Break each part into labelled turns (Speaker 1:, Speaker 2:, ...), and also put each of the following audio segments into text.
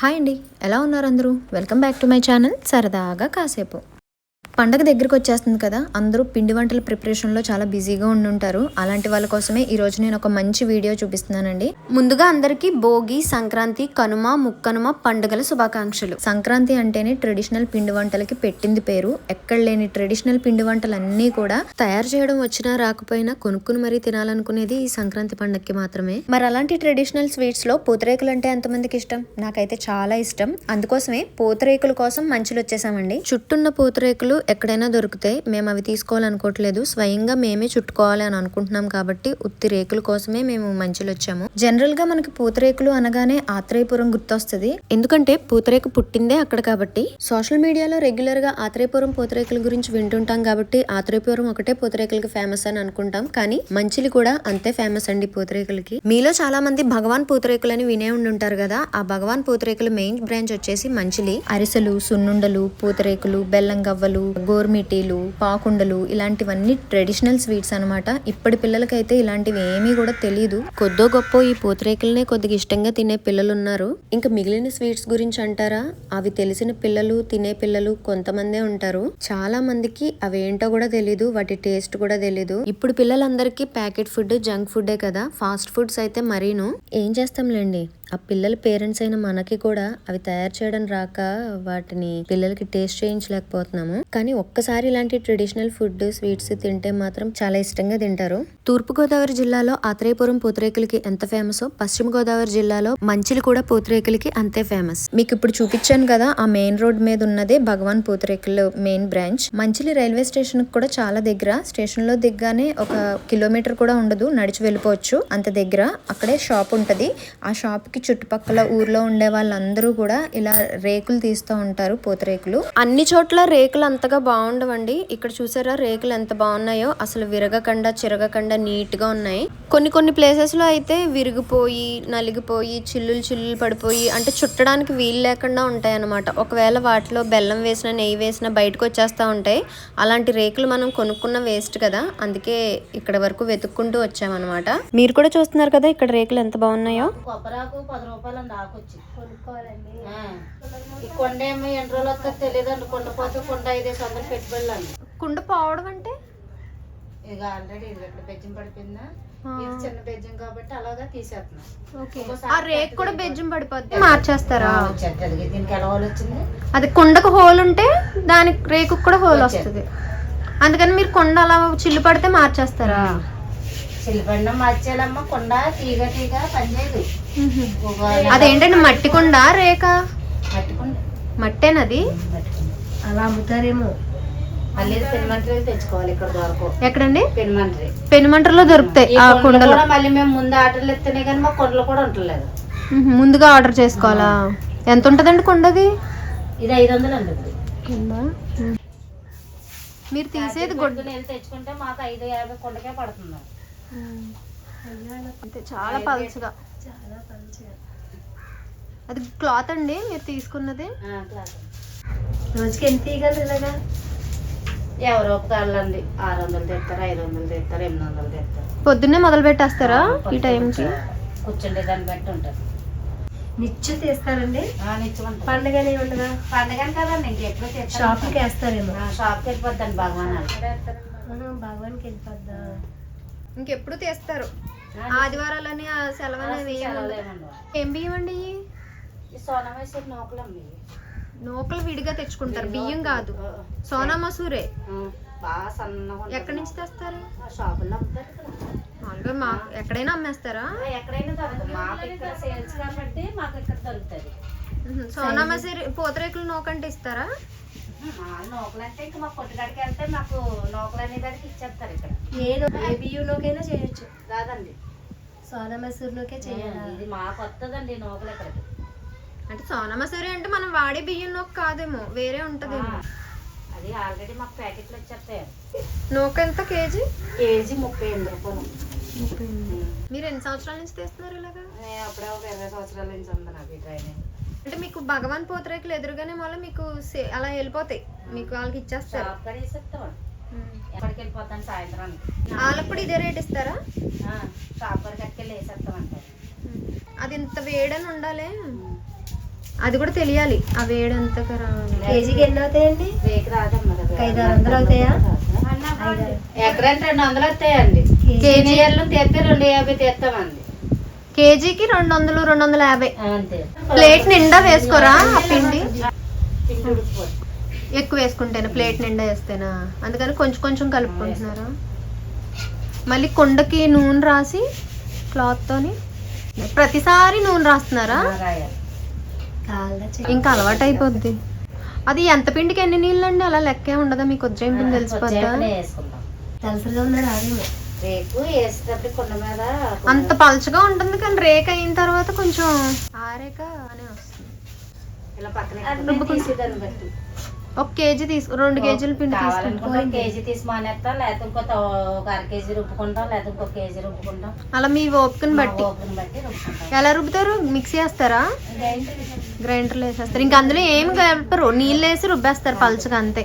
Speaker 1: Hi అండి. ఎలా ఉన్నారు అందరూ? Welcome back to my channel సరదాగా కాసేపు. పండగ దగ్గరికి వచ్చేస్తుంది కదా అందరూ పిండి వంటల ప్రిపరేషన్లో చాలా బిజీగా ఉండుంటారు అలాంటి వాళ్ళ కోసమే ఈరోజు నేను ఒక మంచి వీడియో చూపిస్తున్నానండి. ముందుగా అందరికీ భోగి సంక్రాంతి కనుమ ముక్కనుమ పండుగల శుభాకాంక్షలు. సంక్రాంతి అంటేనే ట్రెడిషనల్ పిండి వంటలకి పెట్టింది పేరు. ఎక్కడ లేని ట్రెడిషనల్ పిండి వంటలన్నీ కూడా తయారు చేయడం వచ్చినా రాకపోయినా కొనుక్కుని మరీ తినాలనుకునేది ఈ సంక్రాంతి పండగకి మాత్రమే. మరి అలాంటి ట్రెడిషనల్ స్వీట్స్లో పూతరేకులు అంటే ఎంతమందికి ఇష్టం? నాకైతే చాలా ఇష్టం. అందుకోసమే పూతరేకుల కోసం మంచులు వచ్చేసామండి చుట్టున్న పూతరేకులు ఎక్కడైనా దొరుకుతాయి మేము అవి తీసుకోవాలనుకోవట్లేదు. స్వయంగా మేమే చుట్టుకోవాలి అని అనుకుంటున్నాం కాబట్టి ఉత్తి రేకుల కోసమే మేము మంచులు వచ్చాము జనరల్గా మనకి పూతరేకులు అనగానే ఆత్రేయపురం గుర్తొస్తుంది. ఎందుకంటే పూతరేకు పుట్టిందే అక్కడ కాబట్టి. సోషల్ మీడియాలో రెగ్యులర్గా ఆత్రేయపురం పూతరేకుల గురించి వింటుంటాం కాబట్టి ఆత్రేయపురం ఒకటే పూతరేకులకి ఫేమస్ అని అనుకుంటాం. కానీ మంచిలి కూడా అంతే ఫేమస్ అండి పూతరేకులకి. మీలో చాలా మంది భగవాన్ పూతరేకులు అని వినే ఉండుంటారు కదా. ఆ భగవాన్ పూతరేకుల మెయిన్ బ్రాంచ్ వచ్చేసి మంచిలి. అరిసెలు సున్నుండలు పూతరేకులు బెల్లం గవ్వలు గోర్మిటీలు పాకుండలు ఇలాంటివన్నీ ట్రెడిషనల్ స్వీట్స్ అన్నమాట. ఇప్పటి పిల్లలకైతే ఇలాంటివి ఏమీ కూడా తెలియదు కొద్దో గొప్ప ఈ పూతరేకులనే కొద్దిగా ఇష్టంగా తినే పిల్లలు ఉన్నారు ఇంకా మిగిలిన స్వీట్స్ గురించి అంటారా? అవి తెలిసిన పిల్లలు తినే పిల్లలు కొంతమందే ఉంటారు. చాలా మందికి అవి ఏంటో కూడా తెలియదు వాటి టేస్ట్ కూడా తెలియదు ఇప్పుడు పిల్లలందరికీ ప్యాకెట్ ఫుడ్ జంక్ ఫుడ్డే కదా. ఫాస్ట్ ఫుడ్స్ అయితే మరీను. ఏం చేస్తాంలేండి? ఆ పిల్లల పేరెంట్స్ అయిన మనకి కూడా అవి తయారు చేయడం రాక వాటిని పిల్లలకి టేస్ట్ చేయించలేకపోతున్నాము. కానీ ఒక్కసారి ఇలాంటి ట్రెడిషనల్ ఫుడ్ స్వీట్స్ తింటే మాత్రం చాలా ఇష్టంగా తింటారు. తూర్పు గోదావరి జిల్లాలో ఆత్రేయపురం పూతరేకులకి ఎంత ఫేమస్ పశ్చిమ గోదావరి జిల్లాలో మంచిలు కూడా పూతరేకులకి అంతే ఫేమస్. మీకు ఇప్పుడు చూపించాను కదా ఆ మెయిన్ రోడ్ మీద ఉన్నదే భగవాన్ పూతరేకులు main branch. Manchili railway station కూడా చాలా దగ్గర. స్టేషన్లో దిగ్గానే ఒక కిలోమీటర్ కూడా ఉండదు నడిచి వెళ్ళిపోవచ్చు. అంత దగ్గర. అక్కడే షాప్ ఉంటది. ఆ షాప్కి చుట్టుపక్కల ఊర్లో ఉండే వాళ్ళందరూ కూడా ఇలా రేకులు తీస్తూ ఉంటారు పూతరేకులు అన్ని చోట్ల రేకులు అంతగా బాగుండవండి. ఇక్కడ చూసారా రేకులు ఎంత బాగున్నాయో. అసలు విరగకుండా చిరగకుండా నీట్గా ఉన్నాయి. కొన్ని కొన్ని ప్లేసెస్లో అయితే విరిగిపోయి నలిగిపోయి చిల్లులు చిల్లులు పడిపోయి అంటే చుట్టడానికి వీలు లేకుండా ఉంటాయి అన్నమాట ఒకవేళ వాటిలో బెల్లం వేసిన నెయ్యి వేసిన బయటకు వచ్చేస్తూ ఉంటాయి. అలాంటి రేకులు మనం కొనుక్కున్న వేస్ట్ కదా. అందుకే ఇక్కడ వరకు వెతుక్కుంటూ వచ్చామన్నమాట. మీరు కూడా చూస్తున్నారు కదా ఇక్కడ రేకులు ఎంత బాగున్నాయో.
Speaker 2: కొబ్బరాకు పది రూపాయలు ఆకొచ్చి కొనుక్కోవాలండి. ఈ కొండ ఏమో ఎన్ని రోజులు వస్తుందో తెలియదండి. కొండ పోతే కొండ ఐదేసి వందలు పెట్టుబడులు అండి
Speaker 1: కుండ పోవడం అంటే?
Speaker 2: ఇక ఆల్రెడీ ఇది ఇక్కడ బెజ్జం పడిపోయిందా? ఇది చిన్న బెజ్జం కాబట్టి అలాగా తీసేస్తున్నాం.
Speaker 1: ఆ రేక్ కూడా బెజ్జం పడిపోద్ది? మార్చేస్తారా?
Speaker 2: వచ్చేది దీనికి ఎలా వాళ్ళు వచ్చింది?
Speaker 1: అది కుండకు హోల్ ఉంటే దానికి రేకు కూడా హోల్ వస్తుంది. అందుకని మీరు కొండ అలా చిల్లు పడితే మార్చేస్తారా?
Speaker 2: చిల్లిపండం మార్చేయాలమ్మ కొండ తీగ తీగ పనిచేయదు. ఒక
Speaker 1: అదేంటండి మట్టి కుండ రేక
Speaker 2: పట్టుకుంటే
Speaker 1: మట్టేనది
Speaker 2: అలా అమ్ముతారేమో. మళ్ళీ పెనుమంటరీ తెచ్చుకోవాలి ఇక్కడ దొరకవు.
Speaker 1: ఎక్కడండి?
Speaker 2: పెనుమంటరీ.
Speaker 1: పెనుమంటలో దొరుకుతాయి ఆ
Speaker 2: కొండలు కూడా మళ్ళీ మేము ముందు ఆటలు ఎత్తనే కానీ మా కొండలు కూడా ఉండలేదు.
Speaker 1: ముందుగా ఆర్డర్ చేసుకోవాలా? ఎంత ఉంటదండి కొండది?
Speaker 2: ఇది ఐదు వందలు అండి.
Speaker 1: మీరు తీసేది గొడ్డు
Speaker 2: వెళ్ళి తెచ్చుకుంటే మాకు ఐదు యాభై కొండకే పడుతుంది.
Speaker 1: అంతే చాలా పలుచగా. అది క్లాత్ అండి మీరు తీసుకున్నది?
Speaker 2: రోజుకి ఎంత తీయగలరు ఇలాగా? ఎవరో ఒక తాళ్ళండి ఆరు వందలు తెస్తారు ఐదు వందలు తెస్తారు ఎనిమిది వందలు తెస్తారు
Speaker 1: పొద్దున్నే మొదలు పెట్టేస్తారా ఈ టైంకి?
Speaker 2: కూర్చుంటే దాన్ని బట్టి ఉంటుంది.
Speaker 3: నిత్యం తీస్తారండి? ఉండదా
Speaker 2: పండగ కదండి ఇంకెప్పుడు
Speaker 3: షాప్కి వేస్తారేమో.
Speaker 2: షాప్కి వెళ్ళిపోద్దండి భగవాన్
Speaker 3: భగవాన్కి వెళ్ళిపోద్దా?
Speaker 1: ఇంకెప్పుడు తీస్తారు? ఆదివారాలని ఆ సెలవు అనేది ఏం బియ్యం అండి.
Speaker 2: నూకలు
Speaker 1: విడిగా తెచ్చుకుంటారు. బియ్యం కాదు. సోనా మసూరే. ఎక్కడి నుంచి తెస్తారు? మామూలుగా మా ఎక్కడైనా అమ్మేస్తారా. సోనా మసూరి పూతరేకులు నూకంటే ఇస్తారా?
Speaker 2: నూకలు అంటే ఇంకా మా వెళ్తే మాకు నూకలు ఇచ్చేస్తారు ఇక్కడ.
Speaker 3: చేయొచ్చు. సోనా మసూర్లోకే చేయాలా?
Speaker 2: ఇది మా కొత్తదండి నూకలు ఇక్కడికి.
Speaker 1: అంటే సోనా మసూరి అంటే మనం వాడే బియ్యం నూక కాదేమో వేరే ఉంటదేమో.
Speaker 2: అది ఆల్రెడీ మాకు ప్యాకెట్లు వచ్చేస్తాయి.
Speaker 1: నూక ఎంత కేజీ?
Speaker 2: కేజీ ముప్పై ఎనిమిది రూపాయలు.
Speaker 1: మీరు ఎన్ని సంవత్సరాల నుంచి తెస్తున్నారు ఇలాగా?
Speaker 2: నేను అప్పుడే ఒక ఇరవై సంవత్సరాల నుంచి ఉంది నాకు ఈ ట్రైనింగ్
Speaker 1: అంటే మీకు భగవాన్ పూతరేకులు ఎదురుగానే మళ్ళీ మీకు సే- అలా వెళ్ళిపోతాయి. మీకు వాళ్ళకి ఇచ్చేస్తారు.
Speaker 2: ఎక్కడికి వెళ్ళిపోతాను సాయంత్రానికి?
Speaker 1: వాళ్ళకి కూడా ఇదే రేట్ ఇస్తారా?
Speaker 2: ఆ, షాప్ వరకు అక్కడికి వేసేస్తాం అంటారు
Speaker 1: అది ఇంత వేడని ఉండాలి.
Speaker 4: అది కూడా తెలియాలి. ఆ వేడి రావాలి.
Speaker 3: కేజీకి ఎన్ని అవుతాయండి? ఐదు ఆరు వందలు అవుతాయా.
Speaker 2: ఎకరానికి రెండు వందలు వస్తాయండి
Speaker 3: కేజీ
Speaker 2: కేజీలు తెస్తే రెండు యాభై తెస్తామండి.
Speaker 4: కేజీకి రెండు వందలు రెండు వందల యాభై ప్లేట్ నిండా వేసుకోరా ఆ పిండి. ఎక్కువ వేసుకుంటేనా? ప్లేట్ నిండా వేస్తేనా? అందుకని కొంచెం కొంచెం కలుపుకుంటున్నారా? మళ్ళీ కొండకి నూనె రాసి క్లాత్ తోని ప్రతిసారి నూనె రాస్తున్నారా. ఇంకా అలవాటు అయిపోద్ది అది ఎంత పిండికి ఎన్ని నీళ్ళు అండి అలా లెక్కే ఉండదా? మీకు ఉజ్జయం పిండి తెలిసిపోద్దా?
Speaker 2: రేకు వేసేటప్పుడు కొండ మీద
Speaker 4: అంత పలచగా ఉంటుంది కానీ రేక్ అయిన తర్వాత కొంచెం ఆరేక అనే వస్తుంది.
Speaker 2: ఇలా పక్కన తీసేదాన్ని బట్టి.
Speaker 4: ఒక కేజీ తీసు రెండు కేజీల పిండి తీసుకుంటాం
Speaker 2: కేజీ తీసి మానేస్తాం లేకపోతే ఇంకో ఒక అర కేజీ రుబ్బుకుంటాం లేకపోతే ఇంకో కేజీ రుబ్బుకుంటాం.
Speaker 4: అలా మీ ఓపికని బట్టి. ఎలా రుబ్బుతారు? మిక్సీ వేస్తారా? గ్రైండర్లో వేసేస్తారు. ఇంకా అందులో ఏం కలపరు నీళ్ళు వేసి రుబ్బేస్తారు పలచగా అంతే.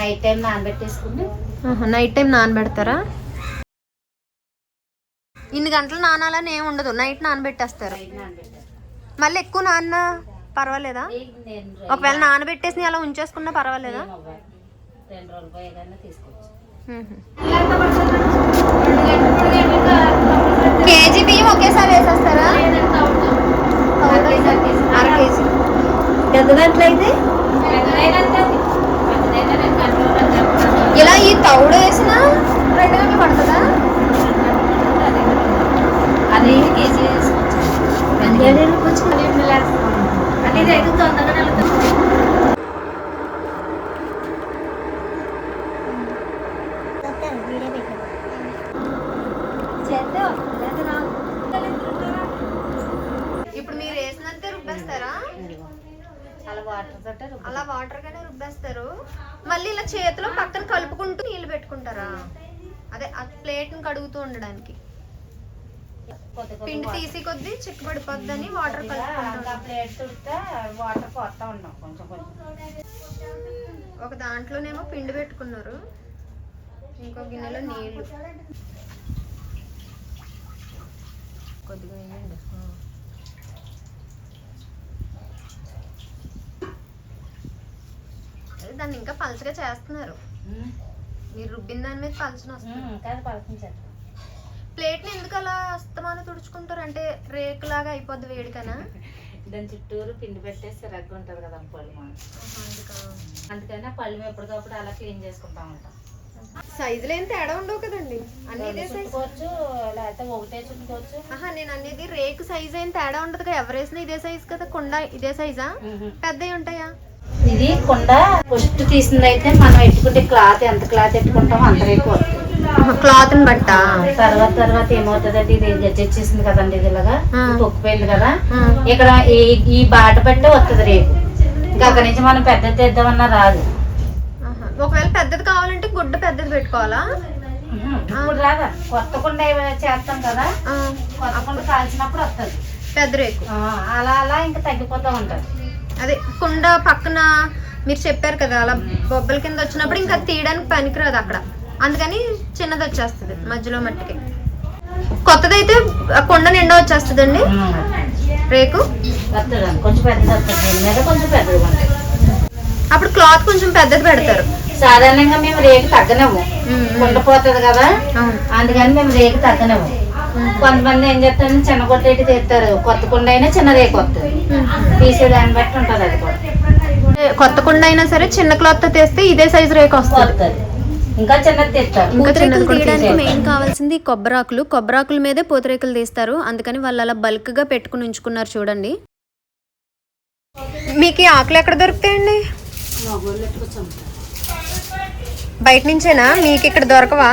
Speaker 2: నైట్ టైం నానబెట్టేసుకుని
Speaker 4: నైట్ టైం నానబెడతారా? ఇన్ని గంటలు నానాలని ఏమి ఉండదు. నైట్ నానబెట్టేస్తారు. మళ్ళీ ఎక్కువ నాన్న పర్వాలేదా? ఒకవేళ నానబెట్టేసి అలా ఉంచేసుకున్నా పర్వాలేదా. కేజీ బియ్యం ఒకేసారి వేసేస్తారా? అర కేజీ.
Speaker 3: పెద్ద దాంట్లో అయితే?
Speaker 4: ఇలా ఈ తౌడు వేసిన రెండు గంటలు పడుతుందా?
Speaker 2: అది కేజీ తొందరగా.
Speaker 4: ఇప్పుడు మీరు వేసినంతే రుబ్బేస్తారా
Speaker 2: అలా వాటర్.
Speaker 4: అలా వాటర్ గానే రుబ్బేస్తారు మళ్ళీ ఇలా చేతిలో పక్కన కలుపుకుంటూ నీళ్ళు పెట్టుకుంటారా అదే ఆ ప్లేట్ని కడుగుతూ ఉండడానికి పిండి
Speaker 2: వాటర్.
Speaker 4: తీసి కొద్దీ చిక్కబడిపోద్దని వాటర్
Speaker 2: ఇలా
Speaker 4: కలుపుకుంటారు
Speaker 2: ఆ ప్లేట్ వాటర్ పోతా ఉన్నాం కొంచెం కొంచెం.
Speaker 4: ఒక దాంట్లోనేమో పిండి పెట్టుకున్నారు. ఇంకో గిన్నెలో నీళ్ళు కొద్దిగా వేయండి దాన్ని ఇంకా పలచగా చేస్తున్నారు. మీరు రుబ్బిన దాని మీద పలచన వస్తుంది
Speaker 2: కాదు పలకించాలి
Speaker 4: ప్లేట్ని ఎందుకు అలా అస్తమానం తుడుచుకుంటారు? అంటే రేకులాగా అయిపోద్ది వేడికనా?
Speaker 2: దాని చుట్టూరు పిండి పెట్టేసి రగ్గు ఉంటుంది కదా పళ్ళు అందుకని పళ్ళు ఎప్పటికప్పుడు అలా క్లీన్ చేసుకుంటా ఉంటాం.
Speaker 4: సైజులు ఏం తేడా ఉండవు కదండి. అన్ని ఇదే సైజ్
Speaker 2: చుట్టుకోవచ్చు లేకపోతే ఒకటే చుట్టుకోవచ్చు.
Speaker 4: ఆహా నేను అనేది రేకు సైజ్ ఏం తేడా ఉండదు కదా. ఎవరేసినా ఇదే సైజ్ కదా. కుండ ఇదే సైజా పెద్దవి ఉంటాయా?
Speaker 2: ఇది కుండ ఫస్ట్ తీసింది అయితే మనం ఎట్టుకుంటే క్లాత్ ఎంత క్లాత్ ఎట్టుకుంటామో అంత రేపు వస్తుంది.
Speaker 4: క్లాత్ బట్టా?
Speaker 2: తర్వాత తర్వాత ఏమవుతుంది అంటే ఇది గచ్చేసింది కదండి ఇది ఇలాగా? కదా. ఇక్కడ ఈ బాట బట్టే వస్తుంది రేపు ఇంకా అక్కడి నుంచి మనం పెద్ద తెద్దామన్నా రాదు.
Speaker 4: ఒకవేళ పెద్దది కావాలంటే గుడ్డ పెద్దది పెట్టుకోవాలా?
Speaker 2: ఇప్పుడు రాదా? కొత్త కుండ చేస్తాం కదా? కొత్త కుండ కాల్చినప్పుడు వస్తుంది
Speaker 4: పెద్ద రేకు.
Speaker 2: అలా అలా ఇంకా తగ్గిపోతూ ఉంటుంది.
Speaker 4: అదే కుండ పక్కన మీరు చెప్పారు కదా అలా బొబ్బల కింద వచ్చినప్పుడు ఇంకా తీయడానికి పనికిరాదు అక్కడ. అందుకని చిన్నది వచ్చేస్తుంది మధ్యలో మట్టికి. కొత్తదైతే కుండ నిండా వచ్చేస్తుందండి. రేకు.
Speaker 2: కొంచెం పెద్దది ఉంటుంది.
Speaker 4: అప్పుడు క్లాత్ కొంచెం పెద్దది పెడతారు.
Speaker 2: సాధారణంగా మేము రేకు తగ్గనము
Speaker 4: ఉమ్,
Speaker 2: కుండ పోతుంది కదా అందుకని మేము రేకు తగ్గనము కొంతమంది ఏం చేస్తారు చిన్న కొట్టేటి తీస్తారు. కొత్త కుండ అయినా చిన్న రేకు వస్తుంది తీసే దాన్ని బట్టి ఉంటుంది అది కూడా.
Speaker 4: కొత్త కుండ అయినా సరే చిన్న క్లాత్తో తీస్తే ఇదే సైజ్ రేకు వస్తుంది.
Speaker 2: ఇంకా చిన్నది తీస్తారు.
Speaker 4: ఇంకా చిన్నది
Speaker 1: పూతరేకులు తీయడానికి. మెయిన్ కావాల్సింది కొబ్బరాకులు. కొబ్బరాకుల మీదే పూతరేకులు తీస్తారు. అందుకని వాళ్ళు అలా బల్క్గా పెట్టుకుని ఉంచుకున్నారు చూడండి.
Speaker 4: మీకు ఈ ఆకులు ఎక్కడ దొరుకుతాయండి? బయట నుంచేనా? మీకు ఇక్కడ దొరకవా.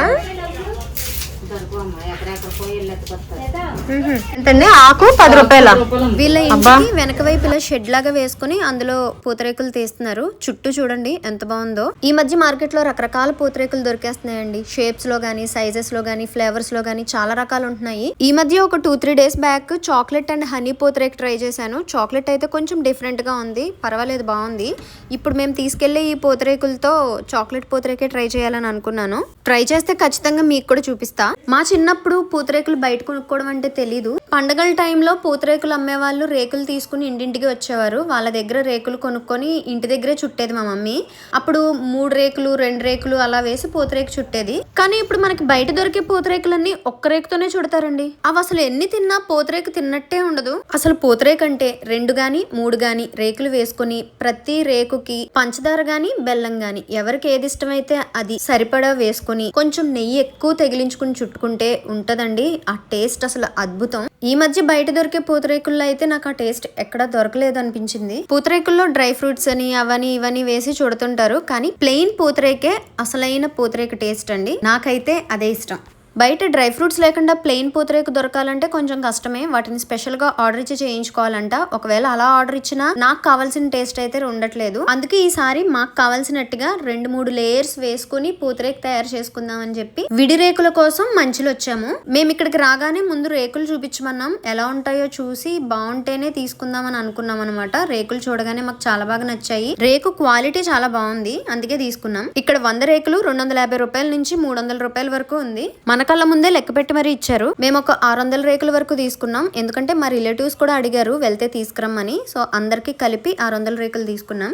Speaker 4: ఎంతండి? ఆకు పది రూపాయల?
Speaker 1: వీళ్ళ. ఇంటికి వెనక వైపు ఇలా షెడ్ లాగా వేసుకుని అందులో పూతరేకులు తీస్తున్నారు. చుట్టూ చూడండి ఎంత బాగుందో. ఈ మధ్య మార్కెట్లో రకరకాల పూతరేకులు దొరికేస్తున్నాయండి. షేప్స్లో గానీ సైజెస్లో గానీ ఫ్లేవర్స్లో గానీ చాలా రకాలు ఉంటున్నాయి. ఈ మధ్య ఒక two three days back chocolate and honey పూతరేక్ try చేశాను. చాక్లెట్ అయితే కొంచెం డిఫరెంట్గా ఉంది. పర్వాలేదు బాగుంది. ఇప్పుడు మేము తీసుకెళ్ళే ఈ పూతరేకులతో చాక్లెట్ పూతరేకే ట్రై చేయాలని అనుకున్నాను. ట్రై చేస్తే ఖచ్చితంగా మీకు కూడా చూపిస్తా. మా చిన్నప్పుడు పూతరేకులు బయట కొనుక్కోవడం అంటే తెలీదు. పండగల టైంలో పూతరేకులు అమ్మేవాళ్ళు రేకులు తీసుకుని ఇంటింటికి వచ్చేవారు. వాళ్ళ దగ్గర రేకులు కొనుక్కొని ఇంటి దగ్గరే చుట్టేది మా మమ్మీ. అప్పుడు మూడు రేకులు రెండు రేకులు అలా వేసి పూతరేకు చుట్టేది. కానీ ఇప్పుడు మనకి బయట దొరికే పూతరేకులన్నీ ఒక్క రేకుతోనే చుడతారండి. అవి అసలు ఎన్ని తిన్నా పూతరేకు తిన్నట్టే ఉండదు. అసలు పూతరేకు అంటే రెండు గాని మూడు గాని రేకులు వేసుకొని ప్రతి రేకుకి పంచదార గాని బెల్లం గాని ఎవరికి ఏది ఇష్టమైతే అది సరిపడా వేసుకొని కొంచెం నెయ్యి ఎక్కువ తగిలించుకుని చుట్టుకుంటే ఉంటదండి. ఆ టేస్ట్ అసలు అద్భుతం. ఈ మధ్య బయట దొరికే పూతరేకుల్లో అయితే నాకు ఆ టేస్ట్ ఎక్కడ దొరకలేదు అనిపించింది పూతరేకుల్లో డ్రై ఫ్రూట్స్ అని అవని ఇవని వేసి చూడుతుంటారు. కానీ ప్లెయిన్ పూతరేకే అసలైన పూతరేకు టేస్ట్ అండి. నాకైతే అదే ఇష్టం. బయట డ్రై ఫ్రూట్స్ లేకుండా ప్లెయిన్ పూతరేకు దొరకాలంటే కొంచెం కష్టమే. వాటిని స్పెషల్గా ఆర్డర్ ఇచ్చి చేయించుకోవాలంట. ఒకవేళ అలా ఆర్డర్ ఇచ్చినా నాకు కావాల్సిన టేస్ట్ అయితే ఉండట్లేదు. అందుకే ఈసారి మాకు కావాల్సినట్టుగా రెండు మూడు లేయర్స్ వేసుకుని పూతరేకు తయారు చేసుకుందాం అని చెప్పి విడి రేకుల కోసం మంచిలు వచ్చాము. మేము ఇక్కడికి రాగానే ముందు రేకులు చూపించమన్నాం. ఎలా ఉంటాయో చూసి బాగుంటేనే తీసుకుందాం అని అనుకున్నాం అనమాట రేకులు చూడగానే మాకు చాలా బాగా నచ్చాయి. రేకు క్వాలిటీ చాలా బాగుంది. అందుకే తీసుకున్నాం. ఇక్కడ వంద రేకులు రెండు వందల యాభై రూపాయల నుంచి మూడు వందల రూపాయల వరకు ఉంది. మన కళ్ళ ముందే లెక్క పెట్టి మరీ ఇచ్చారు. మేము ఒక ఆరు వందల రేకుల వరకు తీసుకున్నాం. ఎందుకంటే మా రిలేటివ్స్ కూడా అడిగారు వెళ్తే తీసుకురమ్మని. సో అందరికి కలిపి ఆరు వందల రేకులు తీసుకున్నాం.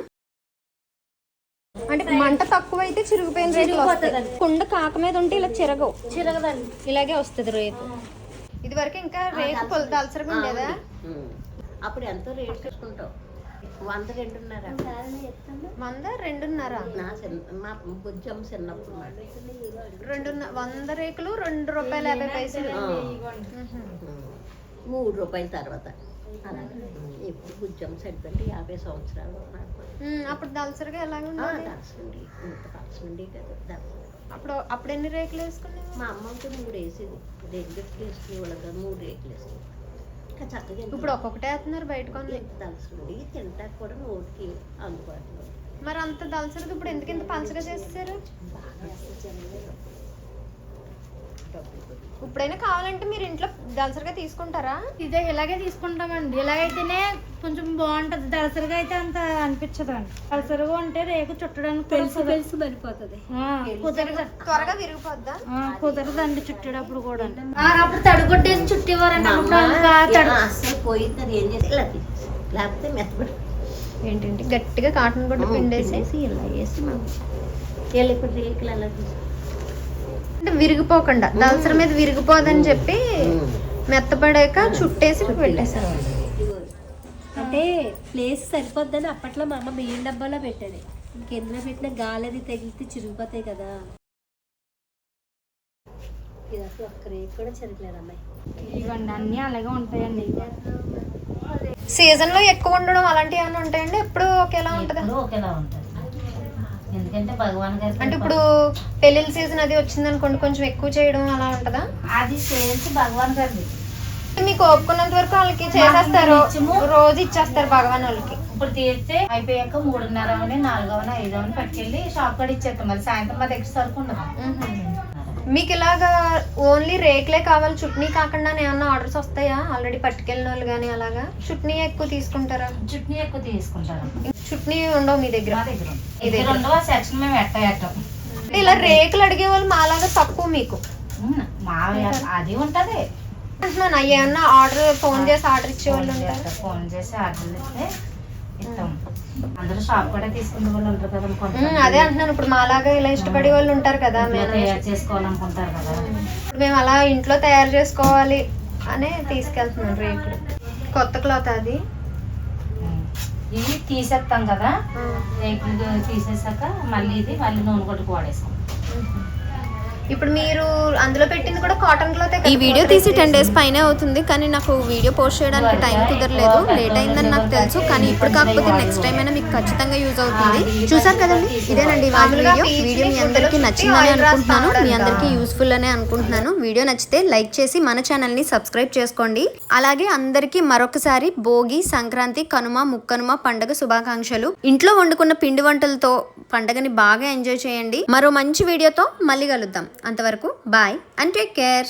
Speaker 1: అంటే మంట తక్కువ అయితే చిరిగిపోయిన రేకులు వస్తాయి. కుండ కాక మీద ఉంటే ఇలా చిరగవు.
Speaker 3: చిరగదండి.
Speaker 1: ఇలాగే వస్తుంది రేకు. ఇది వరకు ఇంకా రేకు కొలత అలసరగా ఉండేదా.
Speaker 5: అప్పుడు ఎంతో రేట్ తీసుకుంటావు వంద రెండున్నర.
Speaker 1: వంద రెండున్నర?
Speaker 5: నా చిన్న మా బుజ్జమ్మ చిన్నప్పుడు మాట.
Speaker 1: రెండు వంద రేకులు రెండు రూపాయల యాభై పైసలు.
Speaker 5: మూడు రూపాయల తర్వాత. ఇప్పుడు బుజ్జమ్మ సరిపెట్టి యాభై సంవత్సరాలు
Speaker 1: అప్పుడు దలసరిగా ఎలాగ
Speaker 5: దాల్చండి ఇంత దాల్చండి కదా.
Speaker 1: అప్పుడు అప్పుడు ఎన్ని రేకులు వేసుకునేవి
Speaker 5: మా అమ్మ మూడు వేసేది. రెండు వేసుకునే వాళ్ళ మూడు రేట్లు వేసేది ఇంకా చక్కగా
Speaker 1: ఇప్పుడు ఒక్కొక్కటే వేస్తున్నారు బయట కొన్ని.
Speaker 5: దాల్చండి తింటాక కూడా నోటికి అందుబాటులో.
Speaker 1: మరి అంత దలసరిగా ఇప్పుడు ఎందుకు ఇంత పలచగా చేసేసారు
Speaker 5: బాగా జరగలేదు. డబ్బులు కొద్ది.
Speaker 1: ఇప్పుడైనా కావాలంటే మీరు ఇంట్లో దలసరిగా తీసుకుంటారా?
Speaker 6: ఇదే ఇలాగే తీసుకుంటామండి. ఇలాగైతేనే కొంచెం బాగుంటది. దళసరిగా అయితే అంత అనిపించదండి. దళసరిగా ఉంటే రేకు చుట్టడానికి కుదరదు.
Speaker 3: పెలిసి పడిపోతుంది
Speaker 1: త్వరగా విరిగిపోద్దా?
Speaker 6: కుదరదండి చుట్టేటప్పుడు కూడా. అప్పుడు తడిగొట్టేసి చుట్టేవారండి.
Speaker 5: పోయింది ఏం చేసి లేకపోతే
Speaker 1: ఏంటంటే గట్టిగా కాటన్ గుడ్డ పిండేసి?
Speaker 5: పిండేసి ఇలా వేసి మా వీళ్ళు ఇప్పుడు రేకులు అలా తీసి
Speaker 1: అంటే విరిగిపోకుండా దలసరి మీద విరిగిపోదని చెప్పి మెత్తపడాక చుట్టేసి పెట్టేశారు.
Speaker 3: అంటే ప్లేస్ సరిపోద్దని అప్పట్లో మా అమ్మ బియ్యం డబ్బాలో పెట్టేది. ఇంకెందులో పెట్టినా గాలి అది తగిలితే చిరిగిపోతాయి కదా. ఇది అసలు ఒక్క రేపు కూడా చెరగలేదు అమ్మాయి.
Speaker 6: ఇవన్నీ అన్నీ అలాగే ఉంటాయండి.
Speaker 1: సీజన్లో ఎక్కువ ఉండడం అలాంటివి ఏమైనా ఉంటాయండి? ఎప్పుడు ఒకేలా ఉంటుందా?
Speaker 2: ఒకేలా ఉంటుంది ఎందుకంటే భగవాన్ గారికి
Speaker 1: అంటే ఇప్పుడు పెళ్ళిళ్ళ సీజన్ అది వచ్చింది అనుకోండి కొంచెం ఎక్కువ చేయడం అలా ఉంటుందా?
Speaker 2: అది చేసి భగవాన్ గారిది.
Speaker 1: మీకు ఒప్పుకున్నంత వరకు వాళ్ళకి చేసేస్తారు. రోజు ఇచ్చేస్తారు భగవాన్ వాళ్ళకి.
Speaker 2: ఇప్పుడు తీస్తే అయిపోయాక మూడున్నర అవని నాలుగవని ఐదవని పట్టుకెళ్ళి షాప్ కాడ ఇచ్చేస్తాం. మళ్ళీ సాయంత్రం మా దగ్గర సరుకు ఉండదు.
Speaker 1: మీకు ఇలాగా ఓన్లీ రేకులే కావాలి చుట్నీ కాకుండా ఏమన్నా ఆర్డర్స్ వస్తాయా? ఆల్రెడీ పట్టుకెళ్ళిన వాళ్ళు కానీ అలాగా? చుట్నీ ఎక్కువ తీసుకుంటారా?
Speaker 2: చుట్నీ ఎక్కువ తీసుకుంటారు.
Speaker 1: చుట్నీ ఉండవు మీ దగ్గర?
Speaker 2: దగ్గర ఉంది. దగ్గర. ఉండవు సెక్షన్ మేము ఎట్ట ఎట్టం.
Speaker 1: అంటే ఇలా రేకులు అడిగే వాళ్ళు మాలాగా తక్కువ మీకు.
Speaker 2: మా అది ఉంటది.
Speaker 1: అంటున్నాను ఏమన్నా ఆర్డర్ ఫోన్ చేసి ఆర్డర్ ఇచ్చే వాళ్ళు ఉంటారు?
Speaker 2: ఫోన్ చేసి ఆర్డర్ ఇస్తే ఇస్తాం. అందరూ షాప్ కూడా తీసుకునే వాళ్ళు ఉంటారు కదా.
Speaker 1: అదే అంటున్నాను ఇప్పుడు మాలాగా ఇలా ఇష్టపడే వాళ్ళు ఉంటారు కదా మేము
Speaker 2: తయారు చేసుకోవాలనుకుంటారు కదా.
Speaker 1: ఇప్పుడు మేము అలా ఇంట్లో తయారు చేసుకోవాలి అనే తీసుకెళ్తున్నాం రేకులు. కొత్త క్లాత్ అది.
Speaker 2: ఇవి తీసేస్తాం కదా. రేకులు తీసేసాక మళ్ళీ ఇది మళ్ళీ నూనె కొట్టుకు వాడేస్తాం.
Speaker 1: ఇప్పుడు మీరు అందులో పెట్టింది కూడా కాటన్ క్లాత్
Speaker 4: ఈ వీడియో తీసి టెన్ డేస్ పైనే అవుతుంది కానీ నాకు వీడియో పోస్ట్ చేయడానికి టైం కుదరలేదు. లేట్ అయిందని నాకు తెలుసు కానీ ఇప్పుడు కాకపోతే నెక్స్ట్ టైం అయినా మీకు ఖచ్చితంగా యూజ్ అవుతుంది. చూసారు కదండి? ఇదేనండి వాళ్ళ వీడియో. వీడియో మీ అందరికీ నచ్చిందని అనుకుంటున్నాను. మీ అందరికీ యూస్ఫుల్ అనే అనుకుంటున్నాను. వీడియో నచ్చితే లైక్ చేసి మన ఛానల్ని సబ్స్క్రైబ్ చేసుకోండి. అలాగే అందరికీ మరొకసారి భోగి సంక్రాంతి కనుమ ముక్కనుమ పండగ శుభాకాంక్షలు. ఇంట్లో వండుకున్న పిండి వంటలతో పండగని బాగా ఎంజాయ్ చేయండి. మరో మంచి వీడియోతో మళ్ళీ కలుద్దాం. అంతవరకు బాయ్ అండ్ టేక్ కేర్.